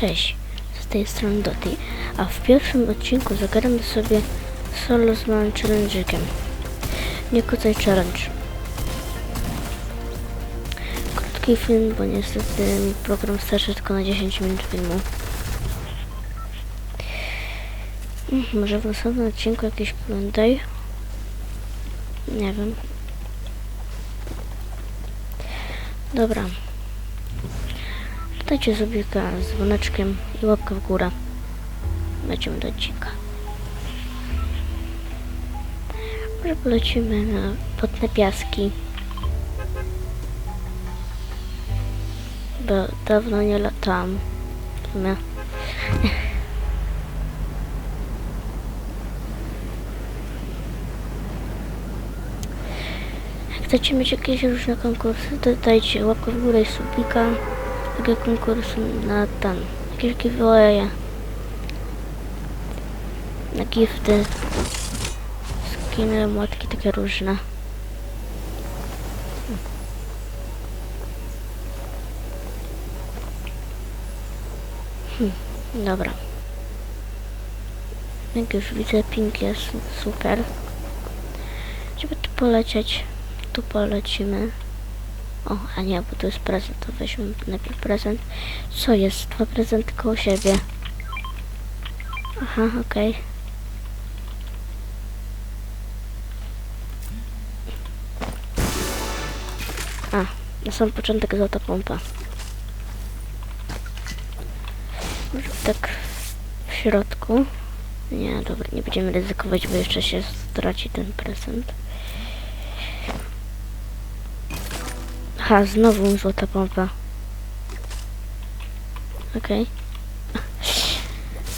Cześć, z tej strony Doty, a w pierwszym odcinku zagramy sobie solo z małym challenge'iem. Nie kucaj challenge. Krótki film, bo niestety program starczy tylko na 10 minut filmu. Mm, Może w następnym odcinku jakiś Q&A? Nie wiem. Dobra. Dajcie subika z dzwoneczkiem i łapkę w górę. Lecimy do odcinka. Może polecimy na potne piaski. Bo dawno nie latałam. W. Jak chcecie mieć jakieś różne konkursy, to dajcie łapkę w górę i subika. Takie konkursy na ten. Jakieś giveawaye. Na gifty. Skiny, młotki, takie różne. Hmm, dobra. Jak już widzę, ping jest super. Żeby tu polecieć, tu polecimy. O, a nie, bo to jest prezent, to weźmy najpierw prezent. Co jest? Dwa prezenty koło siebie. Aha, okej. A, na sam początek złota pompa. Może tak w środku. Nie, dobra, nie będziemy ryzykować, bo jeszcze się straci ten prezent. Aha, znowu złota pompa. Okej.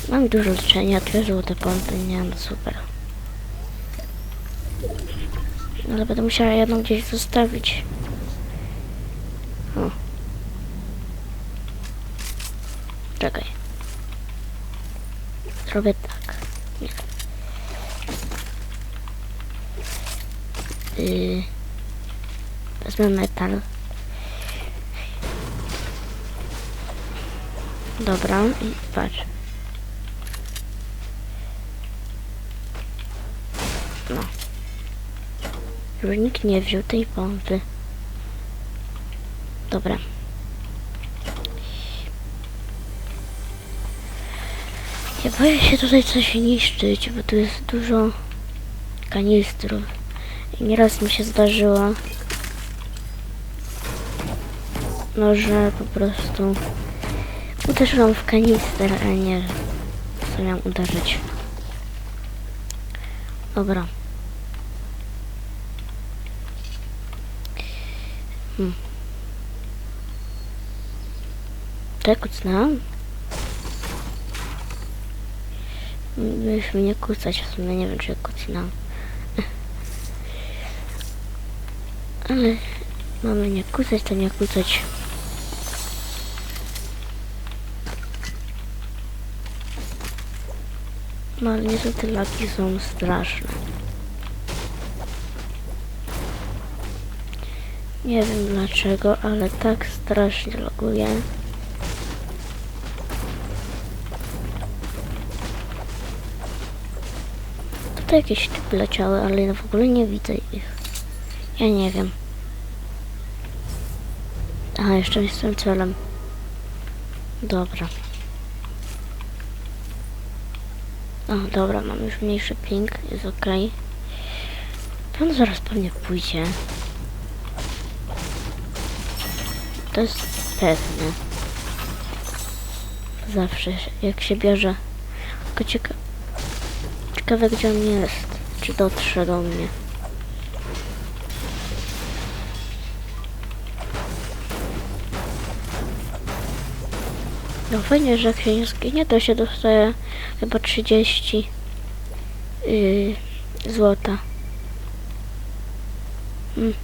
Mam dużo leczenia, dwie złote pompy, nie no super. Ale będę musiała jedną gdzieś zostawić. O. Czekaj. Zrobię tak. Nie. Yy. Wezmę metal. Dobra, i patrz. No. Już nikt nie wziął tej pompy. Dobra. Ja boję się tutaj coś niszczyć, bo tu jest dużo kanistrów. I nieraz mi się zdarzyło, no że po prostu uderzyłam w kanister, a nie co miałam uderzyć. Dobra. Hmm. Tak, kucnęłam? Już mnie kucać, w sumie nie wiem, czy kucnęłam. Ale mamy nie kucać, to nie kucać. No ale niestety laki są straszne. Nie wiem dlaczego, ale tak strasznie loguje. Tutaj jakieś typy leciały, ale ja w ogóle nie widzę ich. Ja nie wiem. Aha, jeszcze jestem celem. Dobra. O, dobra, mam już mniejszy ping, jest ok. Pan zaraz pewnie pójdzie. To jest pewne. Zawsze, jak się bierze. Tylko cieka ciekawe, gdzie on jest. Czy dotrze do mnie. No fajnie, że jak się nie zginie, to się dostaje chyba 30 yy, złota. Mm.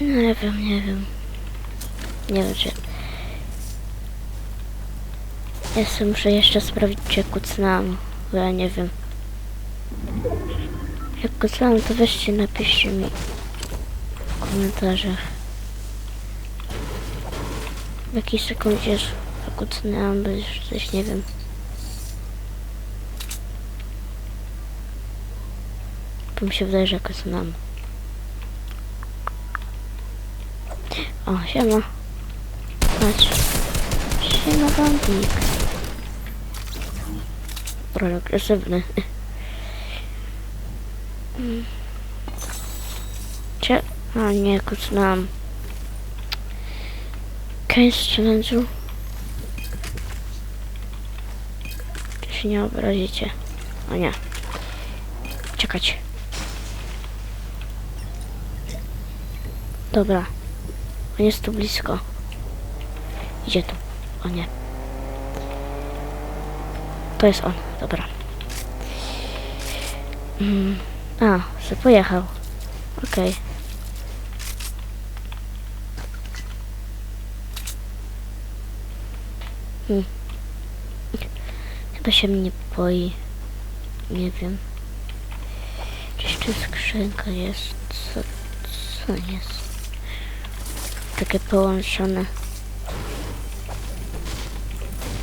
Nie wiem, nie wiem. Nie wiem, czy... Ja sobie muszę jeszcze sprawdzić, czy kucnęłam, bo ja nie wiem. Jak kucnęłam, to weźcie, napiszcie mi. Komentarzach. W jakiej sekundzie zakucnęłam, bo już coś nie wiem. Bo mi się wydaje, że kucnęłam. O, siema. Patrz. Siema, bambik. Trochę agresywny. Mm. A nie, kucnęłam. Koniec challenge'u. Czy się nie obrazicie? O nie. Czekać. Dobra. On jest tu blisko. Idzie tu. O nie. To jest on. Dobra. Mm. A, se pojechał. Okej. Hmm. Chyba się mnie boi. Nie wiem. Gdzieś tu skrzynka jest. Co, co jest? Takie połączone.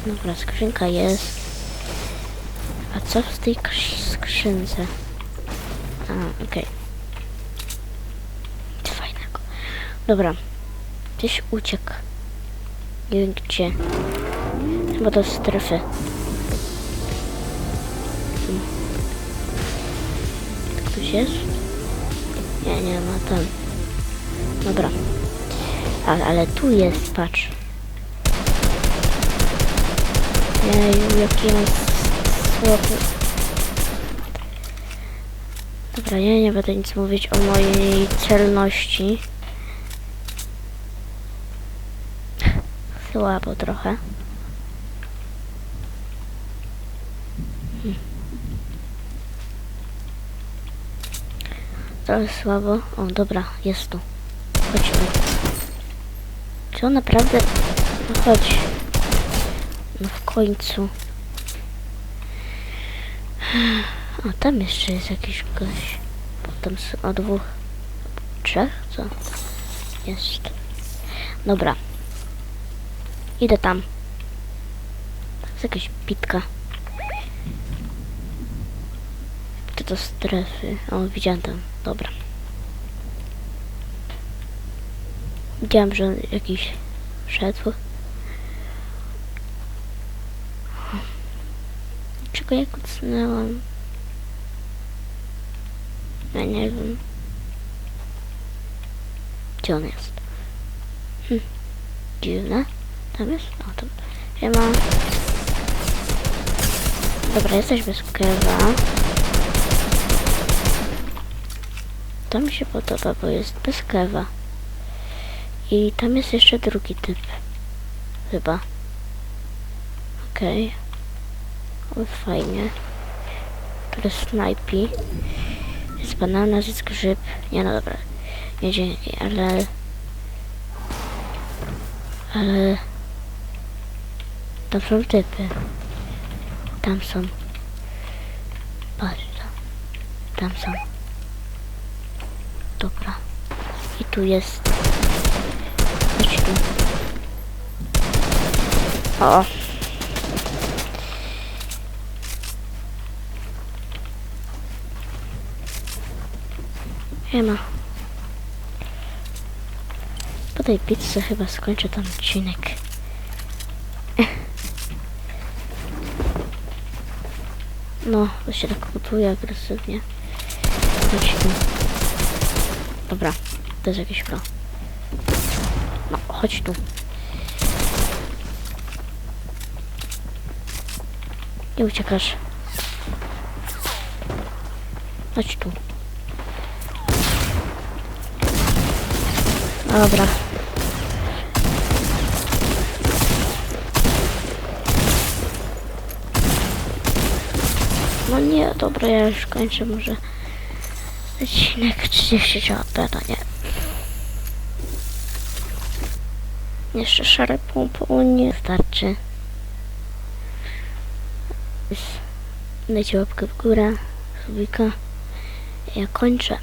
Dobra, skrzynka jest. A co w tej krz- skrzynce? A, okej. Nic fajnego. Dobra. Gdzieś uciekł. Nie wiem gdzie. Chyba do strefy. Ktoś jest? Nie, nie ma tam. Dobra. Ale, ale tu jest, patrz. Jeju, jaki on słaby. Dobra, ja nie będę nic mówić o mojej celności. Słabo trochę. Trochę słabo. O, dobra, jest tu. Chodź tu. Czy on naprawdę... No chodź. No w końcu. O, tam jeszcze jest jakiś gość. Potem o dwóch, trzech, co? Jest. Dobra. Idę tam. Jest jakaś bitka. Czy to strefy? O, widziałem tam. Dobra. Widziałem, że on jakiś szedł. Czego ja kucnęłam? Ja nie wiem. Gdzie on jest? Hm. Dziwne. Tam jest? O, tam. Siema. Dobra, jesteś bez kewa. To mi się podoba, bo jest bez kewa. I tam jest jeszcze drugi typ. Chyba. Okej. O, fajnie. Jest snajpi. Jest banana, jest grzyb. Nie, no dobra. Nie dzięki, ale... Ale... Tam są typy. Tam są. Patrz tam. Tam są. Dobra. I tu jest. Chodź tu. O. Nie ma. Po tej pizzy chyba skończę ten odcinek. No, to się tak buduje agresywnie. Chodź tu. Dobra, to jest jakiś pro. No, chodź tu. Nie uciekasz. Chodź tu. Dobra. No nie, dobra, ja już kończę może odcinek 30 HP, to nie. Jeszcze szare połowę nie starczy. Dajcie łapkę w górę, subika. Ja kończę.